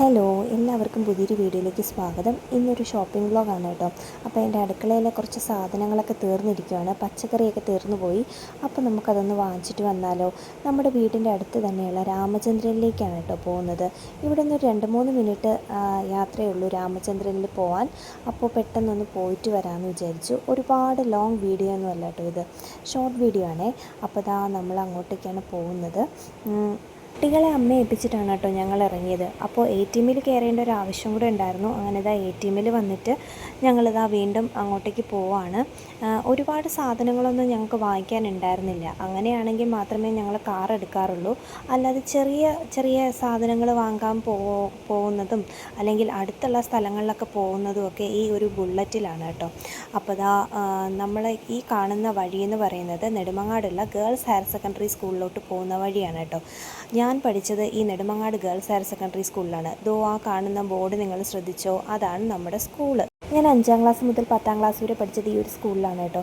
Hello എല്ലാവർക്കും പുതിയൊരു വീഡിയോയിലേക്ക് സ്വാഗതം. ഇന്നൊരു ഷോപ്പിംഗ് വ്ളോഗാണ് കേട്ടോ. അപ്പോൾ എന്റെ അടുക്കളയിലെ കുറച്ച് സാധനങ്ങളൊക്കെ തീർന്നിരിക്കുകയാണ് പച്ചക്കറിയൊക്കെ തീർന്നു പോയി അപ്പോൾ നമുക്കതൊന്ന് വാങ്ങിച്ചിട്ട് വന്നാലോ. നമ്മുടെ വീടിന്റെ അടുത്ത് തന്നെയുള്ള രാമചന്ദ്രനിലേക്കാണ് കേട്ടോ പോകുന്നത്. ഇവിടെ നിന്ന് രണ്ട് മൂന്ന് മിനിറ്റ് യാത്രയേ ഉള്ളൂ രാമചന്ദ്രനിൽ പോകാൻ അപ്പോൾ പെട്ടെന്നൊന്ന് പോയിട്ട് വരാമെന്ന് വിചാരിച്ചു. ഒരുപാട് ലോങ് വീഡിയോ ഒന്നും അല്ല കേട്ടോ ഇത്. ഷോർട്ട് വീഡിയോ ആണേ. അപ്പോൾ ദാ നമ്മൾ അങ്ങോട്ടേക്കാണ് പോകുന്നത് കുട്ടികളെ അമ്മ ഏൽപ്പിച്ചിട്ടാണ് കേട്ടോ ഞങ്ങൾ ഇറങ്ങിയത് അപ്പോൾ എ ടി എമ്മിൽ കയറേണ്ട ഒരു ആവശ്യം കൂടെ ഉണ്ടായിരുന്നു. അങ്ങനെ ഇതാ എ ടി എമ്മിൽ വന്നിട്ട് ഞങ്ങളിതാ വീണ്ടും അങ്ങോട്ടേക്ക് പോവാണ്. ഒരുപാട് സാധനങ്ങളൊന്നും ഞങ്ങൾക്ക് വാങ്ങിക്കാനുണ്ടായിരുന്നില്ല. അങ്ങനെയാണെങ്കിൽ മാത്രമേ ഞങ്ങൾ കാർ എടുക്കാറുള്ളൂ. അല്ലാതെ ചെറിയ ചെറിയ സാധനങ്ങൾ വാങ്ങാൻ പോ പോകുന്നതും അല്ലെങ്കിൽ അടുത്തുള്ള സ്ഥലങ്ങളിലൊക്കെ പോകുന്നതും ഒക്കെ ഈ ഒരു ബുള്ളറ്റിലാണ് കേട്ടോ. അപ്പോൾ ഇതാ നമ്മൾ ഈ കാണുന്ന വഴി എന്ന് പറയുന്നത് നെടുമങ്ങാടുള്ള ഗേൾസ് ഹയർ സെക്കൻഡറി സ്കൂളിലോട്ട് പോകുന്ന വഴിയാണ് കേട്ടോ. ഞാൻ പഠിച്ചത് ഈ നെടുമങ്ങാട് ഗേൾസ് ഹയർ സെക്കൻഡറി സ്കൂളിലാണ്. ദോ ആ കാണുന്ന ബോർഡ് നിങ്ങൾ ശ്രദ്ധിച്ചോ? അതാണ് നമ്മുടെ സ്കൂൾ. ഞാൻ അഞ്ചാം ക്ലാസ് മുതൽ പത്താം ക്ലാസ് വരെ പഠിച്ചത് ഈ ഒരു സ്കൂളിലാണ് കേട്ടോ.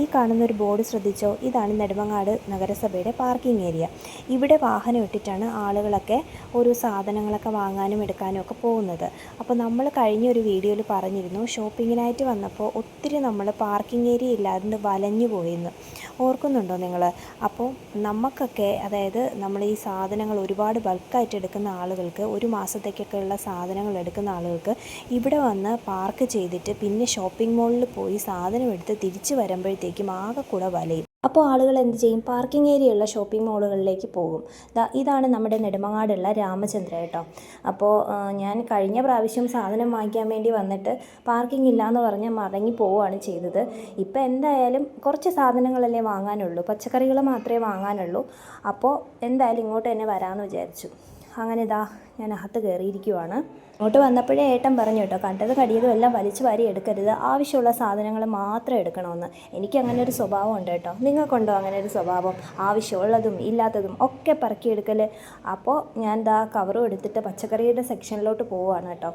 ഈ കാണുന്ന ഒരു ബോർഡ് ശ്രദ്ധിച്ചോ? ഇതാണ് നെടുമങ്ങാട് നഗരസഭയുടെ പാർക്കിംഗ് ഏരിയ ഇവിടെ വാഹനം ഇട്ടിട്ടാണ് ആളുകളൊക്കെ ഓരോ സാധനങ്ങളൊക്കെ വാങ്ങാനും എടുക്കാനും ഒക്കെ പോകുന്നത്. അപ്പോൾ നമ്മൾ കഴിഞ്ഞ ഒരു വീഡിയോയിൽ പറഞ്ഞിരുന്നു ഷോപ്പിങ്ങിനായിട്ട് വന്നപ്പോൾ ഒത്തിരി നമ്മൾ പാർക്കിംഗ് ഏരിയ ഇല്ലാതെ വലഞ്ഞു പോയെന്ന് ഓർക്കുന്നുണ്ടോ നിങ്ങൾ അപ്പോൾ നമുക്കൊക്കെ അതായത് നമ്മൾ ഈ സാധനങ്ങൾ ഒരുപാട് ബൾക്കായിട്ട് എടുക്കുന്ന ആളുകൾക്ക് ഒരു മാസത്തേക്കൊക്കെ ഉള്ള സാധനങ്ങൾ എടുക്കുന്ന ആളുകൾക്ക് ഇവിടെ വന്ന് പാർക്ക് ചെയ്തിട്ട് പിന്നെ ഷോപ്പിംഗ് മോളിൽ പോയി സാധനം എടുത്ത് തിരിച്ചു വരുമ്പോഴത്തേക്കും ആകെ കൂടെ വലയും അപ്പോൾ ആളുകൾ എന്ത് ചെയ്യും? പാർക്കിംഗ് ഏരിയ ഉള്ള ഷോപ്പിംഗ് മോളുകളിലേക്ക് പോകും. ഇതാണ് നമ്മുടെ നെടുമങ്ങാടുള്ള രാമചന്ദ്ര കേട്ടോ. അപ്പോൾ ഞാൻ കഴിഞ്ഞ പ്രാവശ്യം സാധനം വാങ്ങിക്കാൻ വേണ്ടി വന്നിട്ട് പാർക്കിംഗ് ഇല്ലയെന്ന് പറഞ്ഞ് മടങ്ങി പോവുകയാണ് ചെയ്തത്. ഇപ്പോൾ എന്തായാലും കുറച്ച് സാധനങ്ങളല്ലേ വാങ്ങാനുള്ളൂ. പച്ചക്കറികൾ മാത്രമേ വാങ്ങാനുള്ളൂ. അപ്പോൾ എന്തായാലും ഇങ്ങോട്ട് തന്നെ വരാമെന്ന് വിചാരിച്ചു. അങ്ങനെ ഇതാ ഞാൻ അകത്ത് കയറിയിരിക്കുവാണ്. അങ്ങോട്ട് വന്നപ്പോഴേ ഏട്ടൻ പറഞ്ഞു കേട്ടോ കണ്ടത് കടിയതും എല്ലാം വലിച്ചു വാരി എടുക്കരുത്. ആവശ്യമുള്ള സാധനങ്ങൾ മാത്രം എടുക്കണമെന്ന്. എനിക്ക് അങ്ങനെ ഒരു സ്വഭാവം ഉണ്ട് കേട്ടോ. നിങ്ങൾക്കുണ്ടോ അങ്ങനെ ഒരു സ്വഭാവം? ആവശ്യമുള്ളതും ഇല്ലാത്തതും ഒക്കെ പറക്കിയെടുക്കൽ അപ്പോൾ ഞാൻ ദാ കവറും എടുത്തിട്ട് പച്ചക്കറിയുടെ സെക്ഷനിലോട്ട് പോവുകയാണ് കേട്ടോ.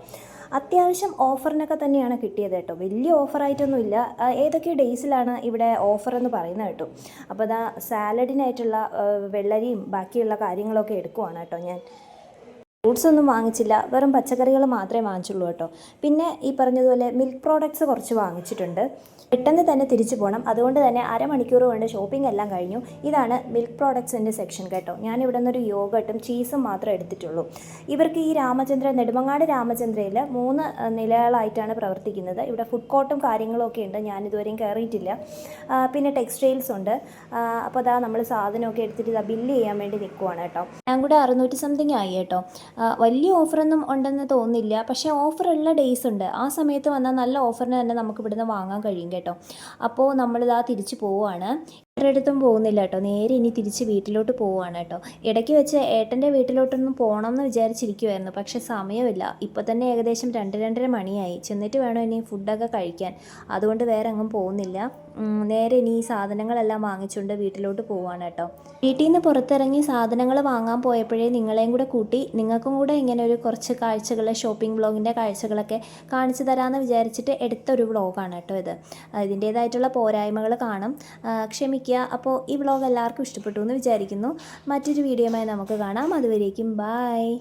അത്യാവശ്യം ഓഫറിനൊക്കെ തന്നെയാണ് കിട്ടിയത് കേട്ടോ. വലിയ ഓഫറായിട്ടൊന്നുമില്ല ഏതൊക്കെ ഡേയ്സിലാണ് ഇവിടെ ഓഫർ എന്ന് പറയുന്നത് കേട്ടോ. അപ്പോൾ അതാ സാലഡിനായിട്ടുള്ള വെള്ളരിയും ബാക്കിയുള്ള കാര്യങ്ങളൊക്കെ എടുക്കുവാണ് കേട്ടോ ഞാൻ. ഫ്രൂട്ട്സ് ഒന്നും വാങ്ങിച്ചില്ല. വെറും പച്ചക്കറികൾ മാത്രമേ വാങ്ങിച്ചുള്ളൂ കേട്ടോ. പിന്നെ ഈ പറഞ്ഞതുപോലെ മിൽക്ക് പ്രോഡക്ട്സ് കുറച്ച് വാങ്ങിച്ചിട്ടുണ്ട്. പെട്ടെന്ന് തന്നെ തിരിച്ചു പോകണം അതുകൊണ്ട് തന്നെ അരമണിക്കൂർ കൊണ്ട് ഷോപ്പിംഗ് എല്ലാം കഴിഞ്ഞു. ഇതാണ് മിൽക്ക് പ്രോഡക്ട്സിന്റെ സെക്ഷൻ കേട്ടോ. ഞാൻ ഇവിടെ നിന്നൊരു യോഗട്ടും ചീസും മാത്രമേ എടുത്തിട്ടുള്ളൂ. ഇവർക്ക് ഈ രാമചന്ദ്ര നെടുമങ്ങാട് രാമചന്ദ്രയിൽ മൂന്ന് നിലകളായിട്ടാണ് പ്രവർത്തിക്കുന്നത്. ഇവിടെ ഫുഡ് കോർട്ടും കാര്യങ്ങളും ഒക്കെ ഉണ്ട്. ഞാൻ ഇതുവരെയും കയറിയിട്ടില്ല പിന്നെ ടെക്സ്റ്റൈൽസ് ഉണ്ട്. അപ്പോൾ അതാ നമ്മൾ സാധനമൊക്കെ എടുത്തിട്ട് ഇതാ ബില്ല് ചെയ്യാൻ വേണ്ടി നിൽക്കുവാണ് കേട്ടോ. ഞാൻ കൂടെ അറുന്നൂറ്റി സംതിങ് ആയി കേട്ടോ. വലിയ ഓഫറൊന്നും ഉണ്ടെന്ന് തോന്നില്ല പക്ഷേ ഓഫറുള്ള ഡേയ്സ് ഉണ്ട്. ആ സമയത്ത് വന്നാൽ നല്ല ഓഫറിന് തന്നെ നമുക്ക് ഇവിടുന്ന് വാങ്ങാൻ കഴിയും കേട്ടോ. അപ്പോൾ നമ്മളിതാ തിരിച്ചു പോവുകയാണ്. ഒരിടത്തും പോകുന്നില്ല കേട്ടോ. നേരെ ഇനി തിരിച്ച് വീട്ടിലോട്ട് പോവുകയാണ് കേട്ടോ. ഇടയ്ക്ക് വെച്ച് ഏട്ടന്റെ വീട്ടിലോട്ടൊന്നും പോകണം എന്ന് വിചാരിച്ചിരിക്കുമായിരുന്നു പക്ഷേ സമയമില്ല. ഇപ്പോൾ തന്നെ ഏകദേശം രണ്ട് രണ്ടര മണിയായി. ചെന്നിട്ട് വേണം ഇനി ഫുഡൊക്കെ കഴിക്കാൻ. അതുകൊണ്ട് വേറെ അങ്ങും പോകുന്നില്ല. നേരെ ഇനി ഈ സാധനങ്ങളെല്ലാം വാങ്ങിച്ചുകൊണ്ട് വീട്ടിലോട്ട് പോവുകയാണ് കേട്ടോ. വീട്ടിൽ നിന്ന് പുറത്തിറങ്ങി സാധനങ്ങൾ വാങ്ങാൻ പോയപ്പോഴേ നിങ്ങളെയും കൂടെ കൂട്ടി നിങ്ങൾക്കും കൂടെ ഇങ്ങനെ ഒരു കുറച്ച് കാഴ്ചകൾ ഷോപ്പിംഗ് ബ്ലോഗിന്റെ കാഴ്ചകളൊക്കെ കാണിച്ചു തരാമെന്ന് വിചാരിച്ചിട്ട് എടുത്തൊരു ബ്ലോഗാണ് കേട്ടോ ഇത്. ഇതിന്റേതായിട്ടുള്ള പോരായ്മകൾ കാണും. ആ, ക്ഷമിക്കുക അപ്പോൾ ഈ വ്ളോഗ് എല്ലാവർക്കും ഇഷ്ടപ്പെട്ടു എന്ന് വിചാരിക്കുന്നു. മറ്റൊരു വീഡിയോയുമായി നമുക്ക് കാണാം. അതുവരേക്കും ബായ്